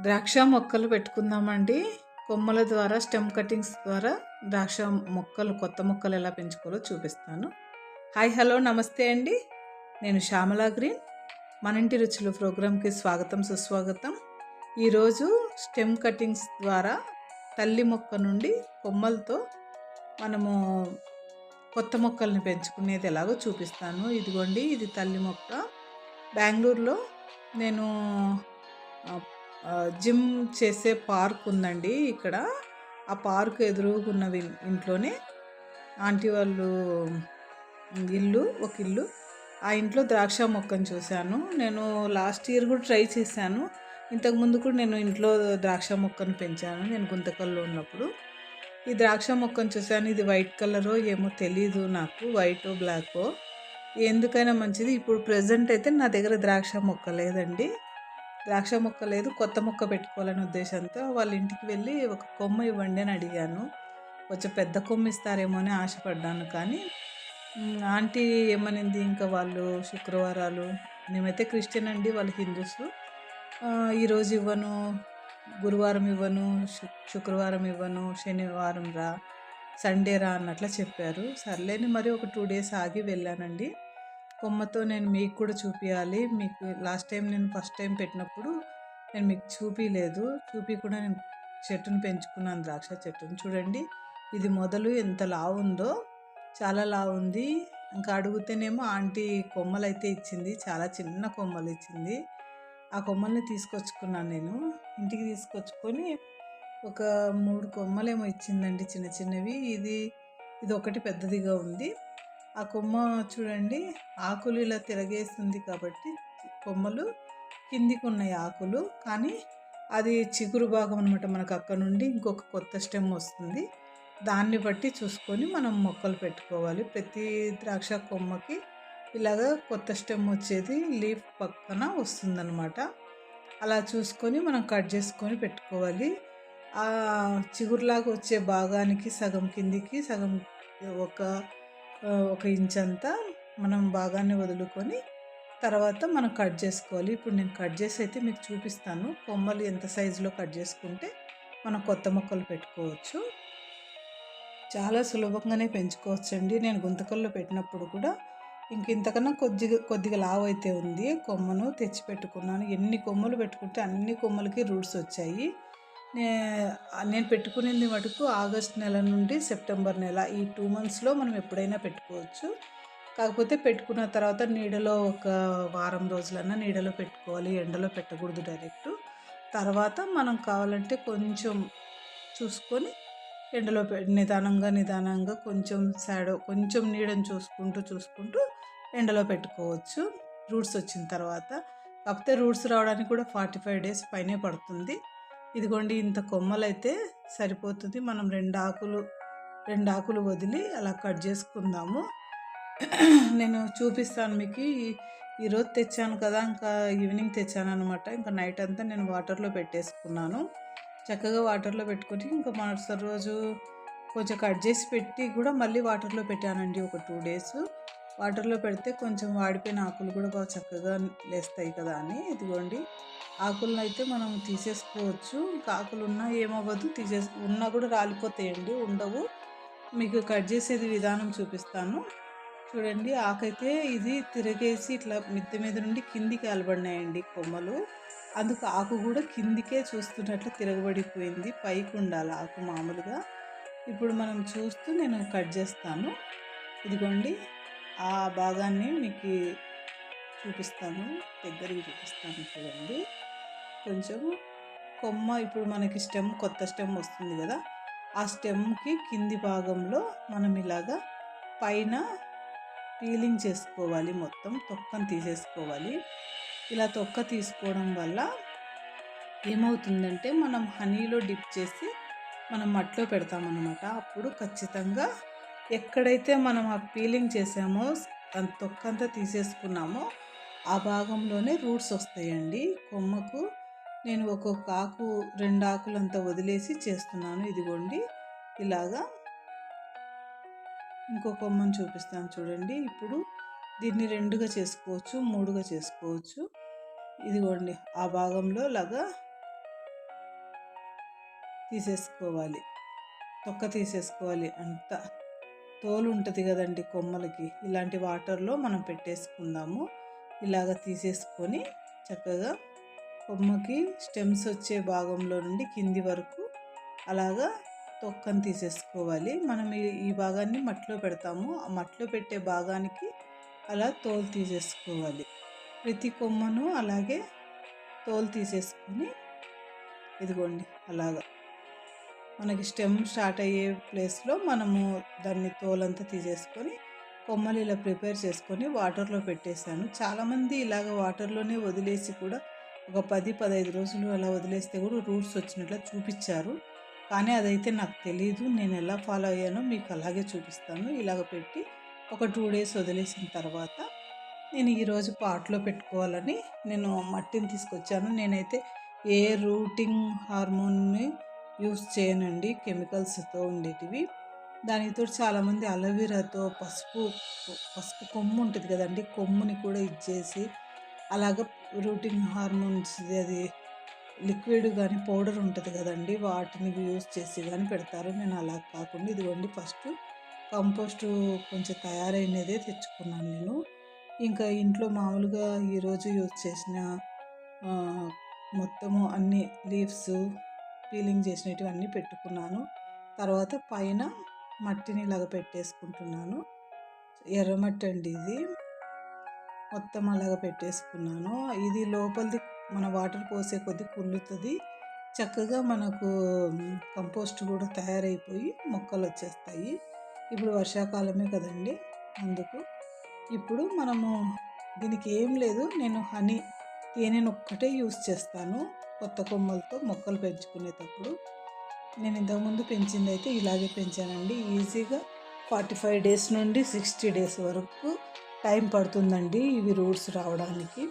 ద్రాక్ష మొక్కలు పెట్టుకుందామండి. కొమ్మల ద్వారా స్టెమ్ కటింగ్స్ ద్వారా ద్రాక్ష మొక్కలు కొత్త మొక్కలు ఎలా పెంచుకోవాలో చూపిస్తాను. హాయ్ హలో నమస్తే అండి. నేను శ్యామల గ్రీన్. మన ఇంటి రుచులు ప్రోగ్రాంకి స్వాగతం సుస్వాగతం. ఈరోజు స్టెమ్ కటింగ్స్ ద్వారా తల్లి మొక్క నుండి కొమ్మలతో మనము కొత్త మొక్కల్ని పెంచుకునేది ఎలాగో చూపిస్తాను. ఇదిగోండి ఇది తల్లి మొక్క. బెంగళూరులో నేను జిమ్ చేసే పార్క్ ఉందండి ఇక్కడ. ఆ పార్క్ ఎదురుగున్న ఇంట్లోనే ఆంటీ వాళ్ళు ఇల్లు ఒక ఇల్లు. ఆ ఇంట్లో ద్రాక్ష మొక్కను చూశాను. నేను లాస్ట్ ఇయర్ కూడా ట్రై చేశాను. ఇంతకుముందు కూడా నేను ఇంట్లో ద్రాక్ష మొక్కను పెంచాను. నేను గుంతకల్లో ఉన్నప్పుడు. ఈ ద్రాక్ష మొక్కను చూశాను. ఇది వైట్ కలరో ఏమో తెలీదు నాకు. వైట్ బ్లాకో. ఎందుకైనా మంచిది. ఇప్పుడు ప్రజెంట్ అయితే నా దగ్గర ద్రాక్ష మొక్క లేదండి. ద్రాక్ష మొక్క లేదు కొత్త మొక్క పెట్టుకోవాలనే ఉద్దేశంతో వాళ్ళ ఇంటికి వెళ్ళి ఒక కొమ్మ ఇవ్వండి అని అడిగాను. కొంచెం పెద్ద కొమ్మ ఇస్తారేమో అని ఆశపడ్డాను కానీ ఆంటీ ఏమనింది? ఇంకా వాళ్ళు శుక్రవారాలు మేమైతే క్రిస్టియన్ అండి వాళ్ళు హిందూస్. ఈరోజు ఇవ్వను గురువారం ఇవ్వను శుక్రవారం ఇవ్వను శనివారం రా సండే రా అన్నట్లా చెప్పారు. సర్లేని మరి ఒక టూ డేస్ ఆగి వెళ్ళానండి. కొమ్మతో నేను మీకు కూడా చూపించాలి మీకు లాస్ట్ టైం నేను ఫస్ట్ టైం పెట్టినప్పుడు నేను మీకు చూపించలేదు చూపి కూడా నేను చెట్టును పెంచుకున్నాను ద్రాక్ష చెట్టును. చూడండి ఇది మొదలు ఎంత లావు ఉందో. చాలా లావు ఉంది. ఇంకా అడిగితేనేమో ఆంటీ కొమ్మలు అయితే ఇచ్చింది. చాలా చిన్న కొమ్మలు ఇచ్చింది. ఆ కొమ్మల్ని తీసుకొచ్చుకున్నాను నేను. ఇంటికి తీసుకొచ్చుకొని ఒక మూడు కొమ్మలేమో ఇచ్చిందండి చిన్న చిన్నవి. ఇది ఇది ఒకటి పెద్దదిగా ఉంది. ఆ కొమ్మ చూడండి ఆకులు ఇలా తిరగేస్తుంది కాబట్టి కొమ్మలు కిందికి ఉన్నాయి ఆకులు. కానీ అది చిగురు భాగం అనమాట మనకు అక్కడ నుండి ఇంకొక కొత్త స్టెమ్ వస్తుంది. దాన్ని బట్టి చూసుకొని మనం మొక్కలు పెట్టుకోవాలి. ప్రతి ద్రాక్ష కొమ్మకి ఇలాగ కొత్త స్టెమ్ వచ్చేది లీఫ్ పక్కన వస్తుందన్నమాట. అలా చూసుకొని మనం కట్ చేసుకొని పెట్టుకోవాలి. ఆ చిగురులాగా వచ్చే భాగానికి సగం కిందికి సగం ఒక ఒక ఇంచ్ అంతా మనం భాగాన్ని వదులుకొని తర్వాత మనం కట్ చేసుకోవాలి. ఇప్పుడు నేను కట్ చేసి అయితే మీకు చూపిస్తాను. కొమ్మలు ఎంత సైజులో కట్ చేసుకుంటే మనం కొత్త మొక్కలు పెట్టుకోవచ్చు. చాలా సులభంగానే పెంచుకోవచ్చండి. నేను గుంతకల్లో పెట్టినప్పుడు కూడా ఇంక ఇంతకన్నా కొద్దిగా కొద్దిగా లావు అయితే ఉంది. కొమ్మను తెచ్చి పెట్టుకున్నాను. ఎన్ని కొమ్మలు పెట్టుకుంటే అన్ని కొమ్మలకి రూట్స్ వచ్చాయి. నేను పెట్టుకునేది మటుకు ఆగస్ట్ నెల నుండి సెప్టెంబర్ నెల. ఈ టూ మంత్స్లో మనం ఎప్పుడైనా పెట్టుకోవచ్చు. కాకపోతే పెట్టుకున్న తర్వాత నీడలో ఒక వారం రోజులన్నా నీడలో పెట్టుకోవాలి ఎండలో పెట్టకూడదు డైరెక్ట్. తర్వాత మనం కావాలంటే కొంచెం చూసుకొని ఎండలో పె నిదానంగా నిదానంగా కొంచెం షాడో కొంచెం నీడని చూసుకుంటూ చూసుకుంటూ ఎండలో పెట్టుకోవచ్చు. రూట్స్ వచ్చిన తర్వాత. కాకపోతే రూట్స్ రావడానికి కూడా ఫార్టీ ఫైవ్ డేస్ పైనే పడుతుంది. ఇదిగోండి ఇంత కొమ్మలైతే సరిపోతుంది. మనం రెండు ఆకులు రెండు ఆకులు వదిలి అలా కట్ చేసుకుందాము. నేను చూపిస్తాను మీకు. ఈరోజు తెచ్చాను కదా ఇంకా ఈవినింగ్ తెచ్చాను అనమాట ఇంకా నైట్ అంతా నేను వాటర్లో పెట్టేసుకున్నాను. చక్కగా వాటర్లో పెట్టుకొని ఇంకా మరుసటి రోజు కొంచెం కట్ చేసి పెట్టి కూడా మళ్ళీ వాటర్లో పెట్టానండి ఒక టూ డేస్. వాటర్లో పెడితే కొంచెం వాడిపోయిన ఆకులు కూడా బాగా చక్కగా లేస్తాయి కదా అని. ఇదిగోండి. ఆకులను అయితే మనం తీసేసుకోవచ్చు. ఇంకా ఆకులు ఉన్నా ఏమవ్వదు. తీసేసి ఉన్నా కూడా రాలిపోతాయండి. ఉండవు. మీకు కట్ చేసేది విధానం చూపిస్తాను. చూడండి ఆకైతే ఇది తిరగేసి ఇట్లా మిద్దె మీద నుండి కిందికి అలబడినాయండి కొమ్మలు. అందుకు ఆకు కూడా కిందికే చూస్తున్నట్లు తిరగబడిపోయింది. పైకి ఉండాలి ఆకు మామూలుగా. ఇప్పుడు మనం చూస్తూ నేను కట్ చేస్తాను. ఇదిగోండి ఆ భాగాన్ని మీకు చూపిస్తాను. దగ్గరికి చూపిస్తాను చూడండి. కొంచెం కొమ్మ ఇప్పుడు మనకి స్టెమ్ కొత్త స్టెమ్ వస్తుంది కదా ఆ స్టెమ్కి కింది భాగంలో మనం ఇలాగా పైన పీలింగ్ చేసుకోవాలి మొత్తం తొక్కను తీసేసుకోవాలి. ఇలా తొక్క తీసుకోవడం వల్ల ఏమవుతుందంటే మనం హనీలో డిప్ చేసి మనం మట్లో పెడతామన్నమాట. అప్పుడు ఖచ్చితంగా ఎక్కడైతే మనం ఆ పీలింగ్ చేసామో దాని తొక్క తీసేసుకున్నామో ఆ భాగంలోనే రూట్స్ వస్తాయండి కొమ్మకు. నేను ఒక్కొక్క ఆకు రెండు ఆకులంతా వదిలేసి చేస్తున్నాను. ఇదిగోండి. ఇలాగా ఇంకో కొమ్మను చూపిస్తాను చూడండి. ఇప్పుడు దీన్ని రెండుగా చేసుకోవచ్చు మూడుగా చేసుకోవచ్చు. ఇదిగోండి ఆ భాగంలో లాగా తీసేసుకోవాలి. తొక్క తీసేసుకోవాలి. అంత తోలు ఉంటుంది కదండి కొమ్మలకి. ఇలాంటి వాటర్లో మనం పెట్టేసుకుందాము. ఇలాగ తీసేసుకొని చక్కగా కొమ్మకి స్టెమ్స్ వచ్చే భాగంలో నుండి కింది వరకు అలాగా తొక్కను తీసేసుకోవాలి. మనం ఈ భాగాన్ని మట్టిలో పెడతాము. ఆ మట్టిలో పెట్టే భాగానికి అలా తోలు తీసేసుకోవాలి. ప్రతి కొమ్మను అలాగే తోలు తీసేసుకొని ఇదిగోండి అలాగా. మనకి స్టెమ్ స్టార్ట్ అయ్యే ప్లేస్లో మనము దాన్ని తోలంతా తీసేసుకొని కొమ్మలు ఇలా ప్రిపేర్ చేసుకొని వాటర్లో పెట్టేశాను. చాలామంది ఇలాగ వాటర్లోనే వదిలేసి కూడా ఒక పది పదహైదు రోజులు అలా వదిలేస్తే కూడా రూట్స్ వచ్చినట్లు చూపించారు. కానీ అదైతే నాకు తెలియదు నేను ఎలా ఫాలో అయ్యానో మీకు అలాగే చూపిస్తాను. ఇలాగ పెట్టి ఒక టూ డేస్ వదిలేసిన తర్వాత నేను ఈరోజు పాట్లో పెట్టుకోవాలని నేను మట్టిని తీసుకొచ్చాను. నేనైతే ఏ రూటింగ్ హార్మోన్ని యూస్ చేయనండి. కెమికల్స్తో ఉండేటివి. దానితో చాలామంది అలోవెరాతో పసుపు పసుపు కొమ్ము ఉంటుంది కదండి. కొమ్ముని కూడా ఇచ్చేసి అలాగే రూటింగ్ హార్మోన్స్ అది లిక్విడ్ కానీ పౌడర్ ఉంటుంది కదండి వాటిని యూస్ చేసి కానీ పెడతారు. నేను అలా కాకుండా ఇదిగోండి ఫస్ట్ కంపోస్ట్ కొంచెం తయారైనదే తెచ్చుకున్నాను నేను. ఇంకా ఇంట్లో మామూలుగా ఈరోజు యూజ్ చేసిన మొత్తము అన్ని లీవ్స్ పీలింగ్ చేసినవి అన్నీ పెట్టుకున్నాను. తర్వాత పైన మట్టిని ఇలాగ పెట్టేసుకుంటున్నాను. ఎర్రమట్టి అండి ఇది. మొత్తం అలాగ పెట్టేసుకున్నాను. ఇది లోపలిది మన వాటర్ పోసే కొద్దీ కుళ్ళుతుంది. చక్కగా మనకు కంపోస్ట్ కూడా తయారైపోయి మొక్కలు వచ్చేస్తాయి. ఇప్పుడు వర్షాకాలమే కదండి అందుకు. ఇప్పుడు మనము దీనికి ఏం లేదు నేను హనీ తేనెను ఒక్కటే యూస్ చేస్తాను కొత్త కొమ్మలతో మొక్కలు పెంచుకునేటప్పుడు. నేను ఇంతకుముందు పెంచింది అయితే ఇలాగే పెంచానండి. ఈజీగా ఫార్టీ ఫైవ్ డేస్ నుండి సిక్స్టీ డేస్ వరకు టైం పడుతుందండి ఇవి రూట్స్ రావడానికి.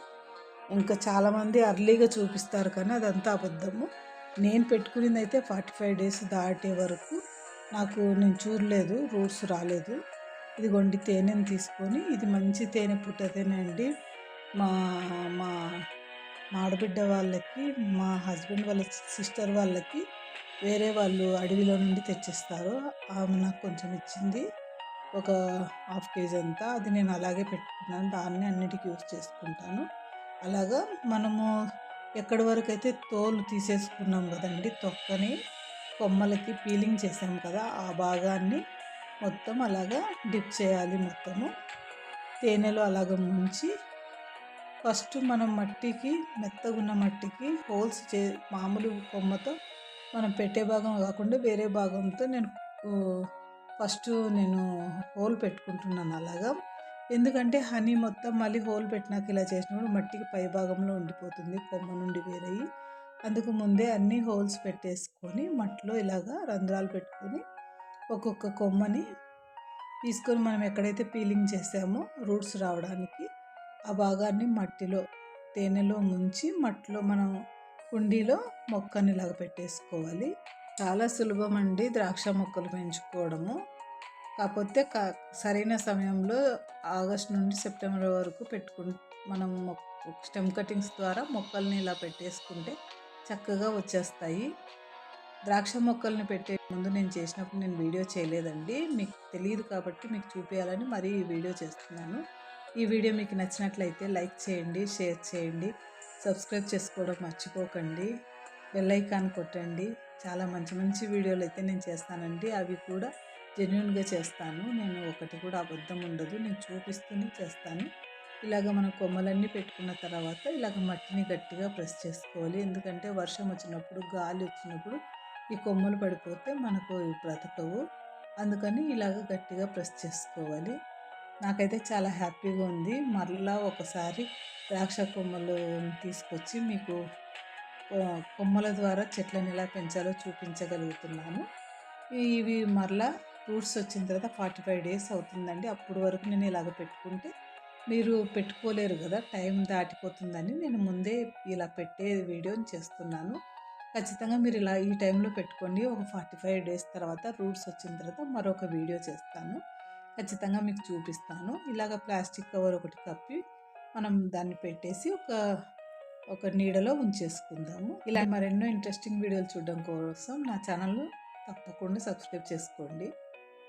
ఇంకా చాలామంది అర్లీగా చూపిస్తారు కానీ అదంతా అబద్ధము. నేను పెట్టుకునేది అయితే ఫార్టీ ఫైవ్ డేస్ దాటే వరకు నాకు నేను చూడలేదు రూట్స్ రాలేదు. ఇదిగోండి తేనెని తీసుకొని ఇది మంచి తేనె పుట్టతేనే అండి. మా మా ఆడబిడ్డ వాళ్ళకి మా హస్బెండ్ వాళ్ళ సిస్టర్ వాళ్ళకి వేరే వాళ్ళు అడవిలో నుండి తెచ్చిస్తారు. ఆమె నాకు కొంచెం ఇచ్చింది. ఒక హాఫ్ కేజీ అంతా అది నేను అలాగే పెట్టుకున్నాను. దాన్ని అన్నిటికీ యూజ్ చేసుకుంటాను. అలాగా మనము ఎక్కడి వరకు అయితే తోలు తీసేసుకున్నాం కదండి తొక్కని కొమ్మలకి పీలింగ్ చేసాం కదా ఆ భాగాన్ని మొత్తం అలాగా డిప్ చేయాలి మొత్తము. తేనెలో అలాగ ముంచి ఫస్ట్ మనం మట్టికి మెత్తగున్న మట్టికి హోల్స్ చే మామూలు కొమ్మతో మనం పెట్టే భాగం కాకుండా వేరే భాగంతో నేను ఫస్ట్ నేను హోల్ పెట్టుకుంటున్నాను అలాగా. ఎందుకంటే హనీ మొత్తం మళ్ళీ హోల్ పెట్టినాక ఇలా చేసినప్పుడు మట్టికి పై భాగంలో ఉండిపోతుంది కొమ్మ నుండి వేరయ్యి. అందుకు ముందే అన్ని హోల్స్ పెట్టేసుకొని మట్టిలో ఇలాగా రంధ్రాలు పెట్టుకొని ఒక్కొక్క కొమ్మని తీసుకొని మనం ఎక్కడైతే పీలింగ్ చేసామో రూట్స్ రావడానికి ఆ భాగాన్ని మట్టిలో తేనెలో ముంచి మట్టిలో మనం కుండీలో మొక్కని ఇలాగ పెట్టేసుకోవాలి. చాలా సులభం అండి ద్రాక్ష మొక్కలు పెంచుకోవడము. కాకపోతే సరైన సమయంలో ఆగస్ట్ నుండి సెప్టెంబర్ వరకు పెట్టుకు మనం స్టెమ్ కటింగ్స్ ద్వారా మొక్కల్ని ఇలా పెట్టేసుకుంటే చక్కగా వచ్చేస్తాయి. ద్రాక్ష మొక్కల్ని పెట్టే ముందు నేను చేసినప్పుడు నేను వీడియో చేయలేదండి. మీకు తెలియదు కాబట్టి మీకు చూపించాలని మరీ ఈ వీడియో చేస్తున్నాను. ఈ వీడియో మీకు నచ్చినట్లయితే లైక్ చేయండి షేర్ చేయండి సబ్స్క్రైబ్ చేసుకోవడం మర్చిపోకండి బెల్ ఐకాన్ కొట్టండి. చాలా మంచి మంచి వీడియోలు అయితే నేను చేస్తానండి. అవి కూడా జెన్యున్గా చేస్తాను. నేను ఒకటి కూడా అబద్ధం ఉండదు. నేను చూపిస్తూనే చేస్తాను. ఇలాగ మనం కొమ్మలన్నీ పెట్టుకున్న తర్వాత ఇలాగ మట్టిని గట్టిగా ప్రెస్ చేసుకోవాలి. ఎందుకంటే వర్షం వచ్చినప్పుడు గాలి వచ్చినప్పుడు ఈ కొమ్మలు పడిపోతే మనకు బ్రతకవు. అందుకని ఇలాగ గట్టిగా ప్రెస్ చేసుకోవాలి. నాకైతే చాలా హ్యాపీగా ఉంది. మరలా ఒకసారి ద్రాక్ష కొమ్మలు తీసుకొచ్చి మీకు కొమ్మల ద్వారా చెట్లను ఎలా పెంచాలో చూపించగలుగుతున్నాను. ఇవి మరలా ఫ్రూట్స్ వచ్చిన తర్వాత ఫార్టీ ఫైవ్ డేస్ అవుతుందండి. అప్పుడు వరకు నేను ఇలాగ పెట్టుకుంటే మీరు పెట్టుకోలేరు కదా టైం దాటిపోతుందని నేను ముందే ఇలా పెట్టే వీడియోని చేస్తున్నాను. ఖచ్చితంగా మీరు ఇలా ఈ టైంలో పెట్టుకోండి. ఒక ఫార్టీ ఫైవ్ డేస్ తర్వాత రూట్స్ వచ్చిన తర్వాత మరొక వీడియో చేస్తాను. ఖచ్చితంగా మీకు చూపిస్తాను. ఇలాగ ప్లాస్టిక్ కవర్ ఒకటి కప్పి మనం దాన్ని పెట్టేసి ఒక ఒక నీడలో ఉంచేసుకుందాము. ఇలా మరెన్నో ఇంట్రెస్టింగ్ వీడియోలు చూడడం కోసం నా ఛానల్ తప్పకుండా సబ్స్క్రైబ్ చేసుకోండి.